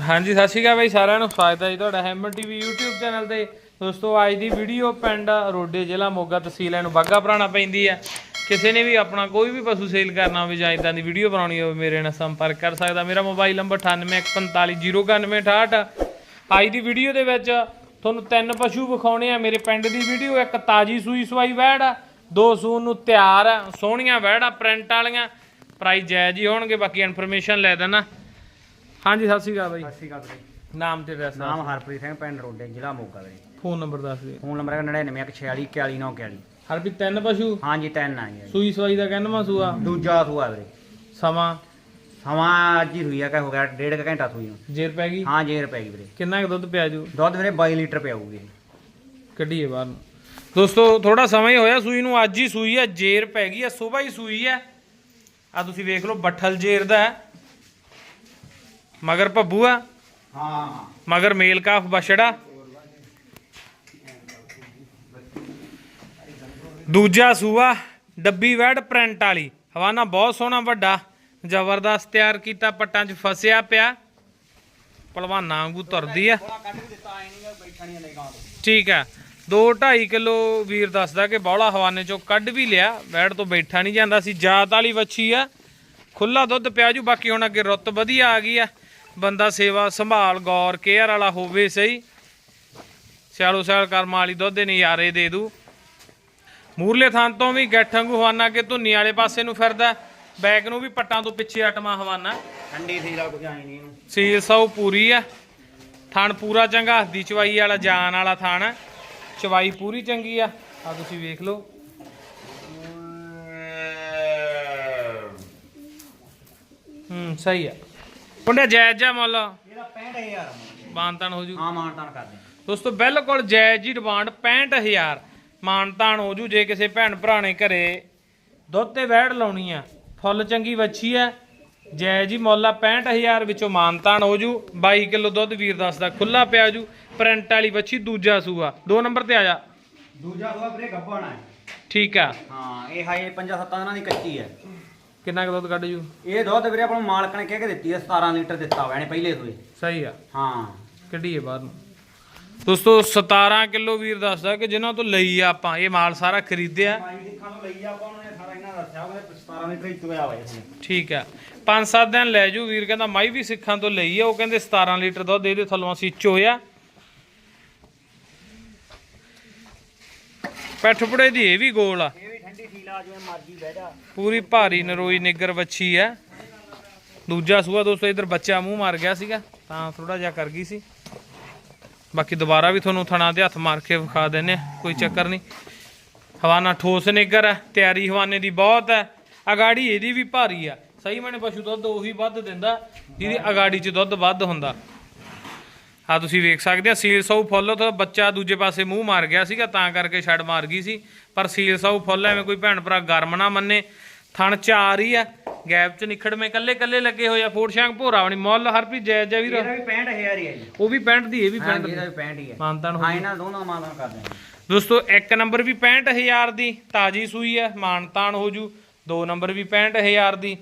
ਹਾਂਜੀ, ਸਤਿ ਸ਼੍ਰੀ ਅਕਾਲ ਬਾਈ ਸਾਰਿਆਂ ਨੂੰ। ਸਵਾਗਤ ਹੈ ਜੀ ਤੁਹਾਡਾ ਹੈਮਰ ਟੀਵੀ YouTube ਚੈਨਲ ਤੇ। ਦੋਸਤੋ, ਅੱਜ ਦੀ ਵੀਡੀਓ ਪਿੰਡ ਰੋਡੇ ਜ਼ਿਲ੍ਹਾ ਮੋਗਾ ਤਹਿਸੀਲ ਨੂੰ ਬਾਗਾ ਪੁਰਾਣਾ ਪੈਂਦੀ ਹੈ ਕਿਸੇ ਨੇ ਵੀ ਆਪਣਾ ਕੋਈ ਵੀ ਪਸ਼ੂ ਸੇਲ ਕਰਨਾ ਹੋਵੇ ਜਾਂ ਇਦਾਂ ਦੀ ਵੀਡੀਓ ਬਣਾਉਣੀ ਹੋਵੇ, ਮੇਰੇ ਨਾਲ ਸੰਪਰਕ ਕਰ ਸਕਦਾ। ਮੇਰਾ ਮੋਬਾਈਲ ਨੰਬਰ 9815409168 ਅੱਜ ਦੀ ਵੀਡੀਓ ਦੇ ਵਿੱਚ ਤੁਹਾਨੂੰ ਤਿੰਨ ਪਸ਼ੂ ਵਿਖਾਉਣੇ ਆ। ਮੇਰੇ ਪਿੰਡ ਦੀ ਵੀਡੀਓ, ਇੱਕ ਤਾਜੀ ਸੂਈ ਸਵਾਈ ਵੈੜ ਆ ਦੋ ਸੂਨ ਨੂੰ ਤਿਆਰ ਆ ਸੋਹਣੀਆਂ ਵੈੜਾਂ ਪ੍ਰਿੰਟ ਵਾਲੀਆਂ। ਪ੍ਰਾਈਸ ਜਾਇਜ਼ ਹੀ ਹੋਣਗੇ, ਬਾਕੀ ਇਨਫੋਰਮੇਸ਼ਨ ਲੈ ਦੇਣਾ ਹਾਂਜੀ ਸਤਿ ਸ਼੍ਰੀ ਅਕਾਲ ਬਾਈ। ਸਤਿ ਸ਼੍ਰੀ ਅਕਾਲ ਵੀਰੇ ਨਾਮ ਤੇ ਐਡਰੈਸ ਨਾਮ ਹਰਪ੍ਰੀਤ ਸਿੰਘ ਪਿੰਡ ਰੋਡੇ ਜ਼ਿਲ੍ਹਾ ਮੋਗਾ ਵੀਰੇ। ਫੋਨ ਨੰਬਰ ਦੱਸ ਦੇ। ਫੋਨ ਨੰਬਰ ਹੈ 9914414941 ਹਰਪ੍ਰੀਤ ਤਿੰਨ ਪਸ਼ੂ? ਹਾਂਜੀ ਤਿੰਨ ਆ ਜੀ। ਸੂਈ ਸਵਾਈ ਦਾ ਕਹਿੰਦਾ ਸੂਆ? ਦੂਜਾ ਸੂਆ ਵੀਰੇ। ਸਮਾਂ? ਸਮਾਂ ਅੱਜ ਹੀ ਹੋਈ ਆ ਕਿ ਹੋ ਗਿਆ ਡੇਢ ਕੁ ਘੰਟਾ ਸੂਈ ਨੂੰ। ਜੇਰ ਪੈ ਗਈ? ਹਾਂ ਜੇਰ ਪੈ ਗਈ ਵੀਰੇ। ਕਿੰਨਾ ਕੁ ਦੁੱਧ ਪਿਆ ਜੂ? ਦੁੱਧ ਵੀਰੇ 22 ਲੀਟਰ ਪਿਆਊਗੀ। ਕੱਢੀਏ ਬਾਹਰ ਨੂੰ। ਦੋਸਤੋ ਥੋੜਾ ਸਮਾਂ ਹੀ ਹੋਇਆ ਸੂਈ ਨੂੰ। ਅੱਜ ਹੀ ਸੂਈ ਹੈ ਜੇਰ ਪੈ ਗਈ ਹੈ ਸਵੇਰ ਹੀ ਸੂਈ ਹੈ ਆ ਤੁਸੀਂ ਵੇਖ ਲਓ ਬੱਠਲ ਜੇਰ ਦਾ ਹੈ। ਮਗਰ ਭੱਬੂ ਆ? ਹਾਂ। ਮਗਰ ਮੇਲ ਕਾਫ ਬਛੜਾ? ਦੂਜਾ ਸੂਆ ਡੱਬੀ ਵੈੜ ਪ੍ਰਿੰਟ ਵਾਲੀ। ਹਵਾਨਾ ਬਹੁਤ ਸੋਹਣਾ ਵੱਡਾ। ਜ਼ਬਰਦਸਤ ਤਿਆਰ ਕੀਤਾ ਪੱਟਾਂ 'ਚ ਫਸਿਆ ਪਿਆ। ਪਹਿਲਵਾਨਾਂ ਵਾਂਗੂ ਤੁਰਦੀ ਆ। ਠੀਕ ਆ। 2.5 ਕਿਲੋ ਵੀਰ ਦੱਸਦਾ ਕਿ ਬੌਲਾ ਹਵਾਨੇ ਚੋਂ ਕੱਢ ਵੀ ਲਿਆ। ਵੈੜ ਤੋਂ ਬੈਠਾ ਨਹੀਂ ਜਾਂਦਾ ਸੀ ਜਾਤ ਵਾਲੀ ਵੱਛੀ ਆ। ਖੁੱਲਾ ਦੁੱਧ ਪਿਆ ਜੂ ਬਾਕੀ ਹੁਣ ਅੱਗੇ ਰੁੱਤ ਵਧੀਆ ਆ ਗਈ ਆ। ਬੰਦਾ ਸੇਵਾ ਸੰਭਾਲ ਗੌਰ ਕੇਅਰ ਵਾਲਾ ਹੋਵੇ ਸਹੀ। ਸਿਆਲੋ ਸਿਆਲ ਕਰਮਾਂ ਵਾਲੀ ਦੁੱਧ ਦੇ ਨਜ਼ਾਰੇ ਦੇ ਦੂ। ਮੂਰਲੇ ਥਾਂ ਤੋਂ ਵੀ ਗੱਠ ਵਾਂਗੂ ਹਵਾਨਾ ਕਿ ਧੁੰਨੀ ਵਾਲੇ ਪਾਸੇ ਨੂੰ ਫਿਰਦਾ ਬੈਕ ਨੂੰ ਵੀ ਪੱਟਾਂ ਤੋਂ ਪਿੱਛੇ ਅਟਮਾ ਹਵਾਨਾ। ਠੰਡੀ ਸੀ ਲਾ ਕੋਈ ਆਈ ਨਹੀਂ ਸੀਲ ਸੌ ਪੂਰੀ ਆ। ਥਣ ਪੂਰਾ ਚੰਗਾ ਹੱਦੀ ਚਵਾਈ ਵਾਲਾ ਜਾਨ ਵਾਲਾ ਥਣ ਆ। ਚਵਾਈ ਪੂਰੀ ਚੰਗੀ ਆ। ਆ ਤੁਸੀਂ ਵੇਖ ਲਓ। ਹੂੰ ਸਹੀ ਆ। ਮੁੰਡਿਆ ਜਾਇਜ਼ ਜਾ ਮੁੱਲ। ਇਹਦਾ 65000 ਮਾਨਤਾਨ ਹੋ ਜੂ। ਹਾਂ ਮਾਨਤਾਨ ਕਰਦੇ ਦੋਸਤੋ ਬਿਲਕੁਲ ਜਾਇਜ਼ ਹੀ ਡਿਮਾਂਡ 65000 ਮਾਨਤਾਨ ਹੋ ਜੂ ਜੇ ਕਿਸੇ ਭੈਣ ਭਰਾ ਨੇ ਘਰੇ ਦੁੱਧ ਤੇ ਵਹਿੜ ਲਾਉਣੀ ਆ। ਫੁੱਲ ਚੰਗੀ ਵੱਛੀ ਆ। ਜਾਇਜ਼ ਹੀ ਮੁੱਲ ਆ 65000 ਵਿੱਚੋਂ ਮਾਨਤਾਨ ਹੋ ਜੂ। 22 ਕਿਲੋ ਦੁੱਧ ਵੀਰ ਦੱਸਦਾ ਖੁੱਲਾ ਪਿਆ ਜੂ। ਪ੍ਰਿੰਟ ਵਾਲੀ ਵੱਛੀ ਦੂਜਾ ਸੂਆ। ਦੋ ਨੰਬਰ ਤੇ ਆ ਜਾ। ਦੂਜਾ ਸੂਆ ਵੀਰੇ ਗੱਭਣ ਹੈ ਠੀਕ ਆ। ਹਾਂ ਇਹ ਹਾਏ 5-7 ਦਿਨਾਂ ਦੀ ਕੱਚੀ ਹੈ ਕਿੰਨਾ ਕੁ ਦੁੱਧ ਕੱਢ ਜੂ? ਇਹ ਦੁੱਧ ਵੀਰੇ ਆਪਾਂ ਨੂੰ ਮਾਲਕ ਨੇ ਕਹਿ ਕੇ ਦਿੱਤੀ ਹੈ 17 ਲੀਟਰ ਦਿੱਤਾ ਹੋਇਆ ਨੇ ਪਹਿਲੇ ਸੂਏ ਸਹੀ ਆ। ਹਾਂ। ਕੱਢੀਏ ਬਾਹਰ ਨੂੰ। ਦੋਸਤੋ 17 ਕਿਲੋ ਵੀਰ ਦੱਸਦਾ ਕਿ ਜਿਨ੍ਹਾਂ ਤੋਂ ਲਈ ਆ ਆਪਾਂ ਇਹ ਮਾਲ ਸਾਰਾ ਖਰੀਦਿਆ। ਮਾਈ ਦੇਖਾਂ ਤੋਂ ਲਈ ਆਪਾਂ ਉਹਨਾਂ ਨੇ ਸਾਰਾ ਇਹਨਾਂ ਦੱਸਿਆ ਉਹਨੇ 17 ਲੀਟਰ ਹੀ ਚੁਇਆ ਹੋਇਆ ਇਸਨੇ ਠੀਕ ਆ। ਪੰਜ ਸੱਤ ਦਿਨ ਲੈ ਜੂ ਵੀਰ ਕਹਿੰਦਾ ਮਾਈ ਵੀ ਸਿੱਖਾਂ ਤੋਂ ਲਈ ਆ ਉਹ ਕਹਿੰਦੇ 17 ਲੀਟਰ ਦੁੱਧ ਇਹਦੇ ਥੱਲੋਂ ਅਸੀਂ ਚੋਇਆ। ਪੈਠਪੜੇ ਦੀ ਇਹ ਵੀ ਗੋਲ ਆ। ਇਹ ਵੀ ਠੰਡੀ ਜਿਵੇਂ ਮਰਜ਼ੀ ਬਹਿ ਜਾ। ਪੂਰੀ ਭਾਰੀ ਨਰੋਈ ਨਿੱਗਰ ਵੱਛੀ ਆ ਦੂਜਾ ਸੂਆ ਦੋਸਤੋ, ਇਧਰ ਬੱਚਾ ਮੂੰਹ ਮਾਰ ਗਿਆ ਸੀਗਾ, ਤਾਂ ਥੋੜਾ ਜਿਹਾ ਕਰ ਗਈ ਸੀ। ਬਾਕੀ ਦੁਬਾਰਾ ਵੀ ਤੁਹਾਨੂੰ ਥਣਾ ਦੇ ਹੱਥ ਮਾਰ ਕੇ ਵਿਖਾ ਦਿੰਨੇ ਆ ਕੋਈ ਚੱਕਰ ਨਹੀਂ। ਹਵਾਨਾ ਠੋਸ ਨਿੱਗਰ ਹੈ, ਤਿਆਰੀ ਹਵਾਨੇ ਦੀ ਬਹੁਤ ਹੈ। ਅਗਾੜੀ ਇਹਦੀ ਵੀ ਭਾਰੀ ਆ ਸਹੀ ਮੈਨੇ ਪਸ਼ੂ ਦੁੱਧ ਉਹੀ ਵੱਧ ਦਿੰਦਾ, ਜਿਹਦੀ ਅਗਾੜੀ 'ਚ ਦੁੱਧ ਵੱਧ ਹੁੰਦਾ। ਆ ਤੁਸੀਂ ਵੇਖ ਸਕਦੇ ਆ ਸੀਲ ਸਾਊ ਫੁੱਲ ਤੋਂ ਬੱਚਾ ਦੂਜੇ ਪਾਸੇ ਮੂੰਹ ਮਾਰ ਗਿਆ ਸੀਗਾ ਤਾਂ ਕਰਕੇ ਛੱਡ ਮਾਰ ਗਈ ਸੀ। ਪਰ ਸੀਲ ਸਾਊ ਫੁੱਲ ਐਵੇਂ ਕੋਈ ਭੈਣ ਭਰਾ ਗਰਮ ਨਾ ਮੰਨੇ। ਥਣ ਚਾਰ ਹੀ ਆ ਗੈਪ 'ਚ ਨਿਖੜਵੇਂ ਕੱਲੇ ਕੱਲੇ ਲੱਗੇ ਹੋਏ ਆ ਫੋੜ ਸ਼ਾਂਗ ਭੋਰਾ ਬਣੀ ਮੁੱਲ ਹਰਪ੍ਰੀਤ ਜੈ ਜੈ ਵੀਰ। ਇਹਦਾ ਵੀ 65000 ਹੀ ਹੈ ਜੀ। ਉਹ ਵੀ 65 ਦੀ ਇਹ ਵੀ ਹਾਂ 65 ਇਹਦਾ ਦੀ ਵੀ 65 ਹੀ ਹੈ ਮਾਨਤਾਨ ਹੋ ਹਾਂ ਇਹਨਾਂ ਦੋਨਾਂ ਮਾਨਤਾਨ ਕਰਦੇ ਹਾਂ ਦੋਸਤੋ ਇੱਕ ਨੰਬਰ ਵੀ 65000 ਦੀ ਤਾਜੀ ਸੂਈ ਹੈ ਮਾਨਤਾਨ ਹੋ ਜੂ। ਦੋ ਨੰਬਰ ਵੀ 65000 ਦੀ।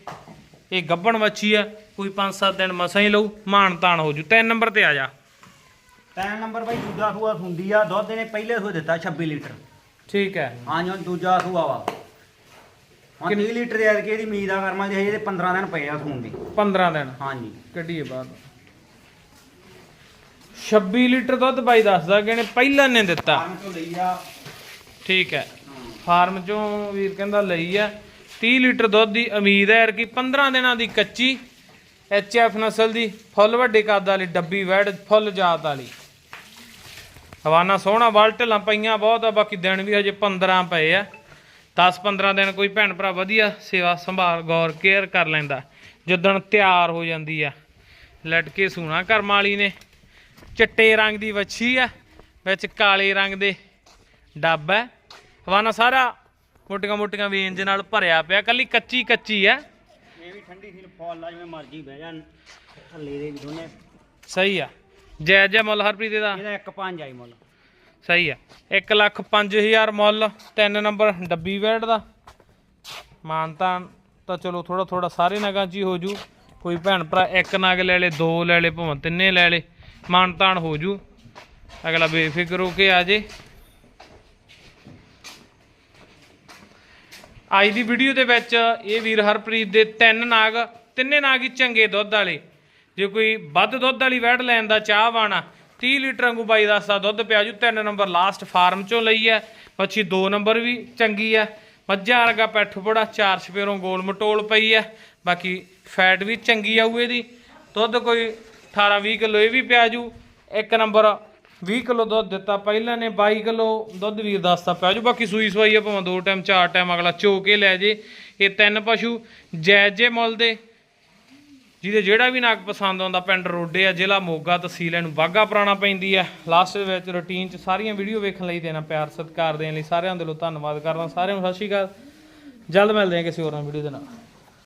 ਇਹ ਗੱਬਣ ਵੱਛੀ ਆ ਕੋਈ 5-7 ਦਿਨ ਮਸਾਂ ਹੀ ਲਊ ਮਾਨਤਾਨ ਹੋ ਜੂ। ਤਿੰਨ ਨੰਬਰ ਤੇ ਆ ਜਾ। ਤਿੰਨ ਨੰਬਰ ਬਾਈ ਦੂਜਾ ਸੂਆ ਹੁੰਦੀ ਆ ਦੁੱਧ ਨੇ ਪਹਿਲੇ ਸੂਏ ਦਿੱਤਾ 26 ਲੀਟਰ। ਠੀਕ ਹੈ। ਹਾਂ ਜੀ ਹੁਣ ਦੂਜਾ ਸੂਆ ਵਾ। 30 ਲੀਟਰ ਦੇ ਐਤਕੀ ਇਹਦੀ ਉਮੀਦ ਆ ਕਰਮਾਂ ਦੀ ਇਹਦੇ 15 ਦਿਨ ਪਏ ਆ ਸੂਣ ਦੀ। 15 ਦਿਨ? ਹਾਂ ਜੀ। ਕੱਢੀਏ ਬਾਹਰ 26 ਲੀਟਰ ਦੁੱਧ ਬਾਈ ਦੱਸਦਾ ਕਿ ਇਹਨੇ ਪਹਿਲਾਂ ਨੇ ਦਿੱਤਾ। ਫਾਰਮ ਤੋਂ ਲਈ ਆ। ਠੀਕ ਹੈ। ਫਾਰਮ ਚੋਂ ਵੀਰ ਕਹਿੰਦਾ ਲਈ ਆ। 30 ਲੀਟਰ ਦੁੱਧ ਦੀ ਉਮੀਦ ਹੈ ਕਿ 15 ਦਿਨਾਂ ਦੀ ਕੱਚੀ ਐਚ ਐਫ ਨਸਲ ਦੀ ਫੁੱਲ ਵੱਡੇ ਕੱਦ ਵਾਲੀ ਡੱਬੀ ਵੈੜ ਫੁੱਲ ਜਾਤ ਵਾਲੀ। ਹਵਾਨਾ ਸੋਹਣਾ ਵਲਟਲਾਂ ਪਈਆਂ ਬਹੁਤ ਆ ਬਾਕੀ ਦਿਨ ਵੀ ਹਜੇ 15 ਪਏ ਆ। 10-15 ਦਿਨ ਕੋਈ ਭੈਣ ਭਰਾ ਵਧੀਆ ਸੇਵਾ ਸੰਭਾਲ ਗੌਰ ਕੇਅਰ ਕਰ ਲੈਂਦਾ। ਜਦੋਂ ਤਿਆਰ ਹੋ ਜਾਂਦੀ ਆ। ਲਟਕੇ ਸੂਣਾ ਕਰਮ ਵਾਲੀ ਨੇ। ਚਿੱਟੇ ਰੰਗ ਦੀ ਵੱਛੀ ਆ ਵਿੱਚ ਕਾਲੇ ਰੰਗ ਦੇ ਡੱਬ ਹੈ ਹਵਾਨਾ ਸਾਰਾ ਮੋਟੀਆਂ ਮੋਟੀਆਂ ਵੇਂਜ ਨਾਲ ਭਰਿਆ ਪਿਆ ਕੱਲੀ ਕੱਚੀ ਕੱਚੀ ਆ। ਇਹ ਵੀ ਠੰਡੀ ਸੀ ਫੁੱਲ ਆ ਜਿਵੇਂ ਮਰਜ਼ੀ ਬਹਿ ਜਾਣ। ਥੱਲੇ ਦੇ ਵੀ ਦੋਨੇ। ਸਹੀ ਆ। ਜੈ ਜੈ ਮੁੱਲ ਹਰਪ੍ਰੀਤ ਦਾ ਇਹਦਾ ਪੰਜ ਆਈ ਮੁੱਲ। ਸਹੀ ਆ। 1 ਲੱਖ 5000 ਮੁੱਲ ਤਿੰਨ ਨੰਬਰ ਡੱਬੀ ਵੈੜ ਦਾ। ਮਾਨਤਾਨ ਤਾਂ ਚਲੋ ਥੋੜਾ ਥੋੜਾ ਸਾਰੇ ਨਗਾਂ 'ਚ ਹੀ ਹੋ ਜੂ। ਕੋਈ ਭੈਣ ਭਰਾ ਇੱਕ ਨਗ ਲੈ ਲੇ ਦੋ ਲੈ ਲੇ ਭਾਵੇਂ ਤਿੰਨੇ ਲੈ ਲੇ ਮਾਨ ਤਾਨ ਹੋ ਜੂ। ਅਗਲਾ ਬੇਫਿਕਰ ਹੋ ਕੇ ਆ ਜੇ। ਅੱਜ ਦੀ ਵੀਡੀਓ ਦੇ ਵਿੱਚ ਇਹ ਵੀਰ ਹਰਪ੍ਰੀਤ ਦੇ ਤਿੰਨ ਨਾਗ ਤਿੰਨੇ ਨਾਗ ਹੀ ਚੰਗੇ ਦੁੱਧ ਵਾਲੇ। ਜੇ ਕੋਈ ਵੱਧ ਦੁੱਧ ਵਾਲੀ ਵੈੜ ਲੈਣ ਦਾ ਚਾਹਵਾਨ ਆ 30 ਲੀਟਰ ਵਾਂਗੂ ਬਾਈ ਦੱਸਦਾ ਦੁੱਧ ਪਿਆ ਜੂ, ਤਿੰਨ ਨੰਬਰ ਲਾਸਟ ਫਾਰਮ ਚੋਂ ਲਈ ਹੈ ਪੱਛੀ 2 ਨੰਬਰ ਵੀ ਚੰਗੀ ਹੈ ਮੱਝਾਂ ਵਰਗਾ ਪੈਠੂ ਬੜਾ, ਚਾਰ ਸਪੇਰੋਂ ਗੋਲ ਮਟੋਲ ਪਈ ਹੈ ਬਾਕੀ ਫੈਟ ਵੀ ਚੰਗੀ ਆਊ ਇਹਦੀ। ਦੁੱਧ ਕੋਈ 18 20 ਕਿਲੋ ਇਹ ਵੀ ਪਿਆ ਜੂ, ਇੱਕ ਨੰਬਰ 20 ਕਿਲੋ ਦੁੱਧ ਦਿੱਤਾ ਪਹਿਲਾਂ ਨੇ 22 ਕਿਲੋ ਦੁੱਧ ਵੀਰ ਦੱਸਦਾ ਪਿਆ ਜੂ, ਬਾਕੀ ਸੂਈ ਸਵਾਈ ਆ ਭਾਵੇਂ ਦੋ ਟਾਈਮ ਚਾਰ ਟਾਈਮ ਅਗਲਾ ਚੋ ਕੇ ਲੈ ਜੇ। ਇਹ ਤਿੰਨ ਪਸ਼ੂ ਜਾਇਜ਼ ਜੇ ਮੁੱਲ ਦੇ ਜਿਹਦੇ ਜਿਹੜਾ ਵੀ ਨਾਗ ਪਸੰਦ ਆਉਂਦਾ, ਪਿੰਡ ਰੋਡੇ ਆ, ਜ਼ਿਲ੍ਹਾ ਮੋਗਾ, ਤਹਿਸੀਲ ਇਹਨੂੰ ਬਾਗਾ ਪੁਰਾਣਾ ਪੈਂਦੀ ਆ। ਲਾਸਟ ਦੇ ਵਿੱਚ ਰੁਟੀਨ ਚ ਸਾਰੀਆਂ ਵੀਡੀਓ ਵੇਖਣ ਲਈ ਦੇਣਾ ਪਿਆਰ, ਸਤਿਕਾਰ ਦੇਣ ਲਈ ਸਾਰਿਆਂ ਦੇ ਦਿਲੋਂ ਧੰਨਵਾਦ ਕਰਦਾ। ਸਾਰਿਆਂ ਨੂੰ ਸਤਿ ਸ਼੍ਰੀ ਅਕਾਲ। ਜਲਦ ਮਿਲਦੇ ਹਾਂ ਕਿਸੇ ਹੋਰ ਵੀਡੀਓ ਦੇ ਨਾਲ।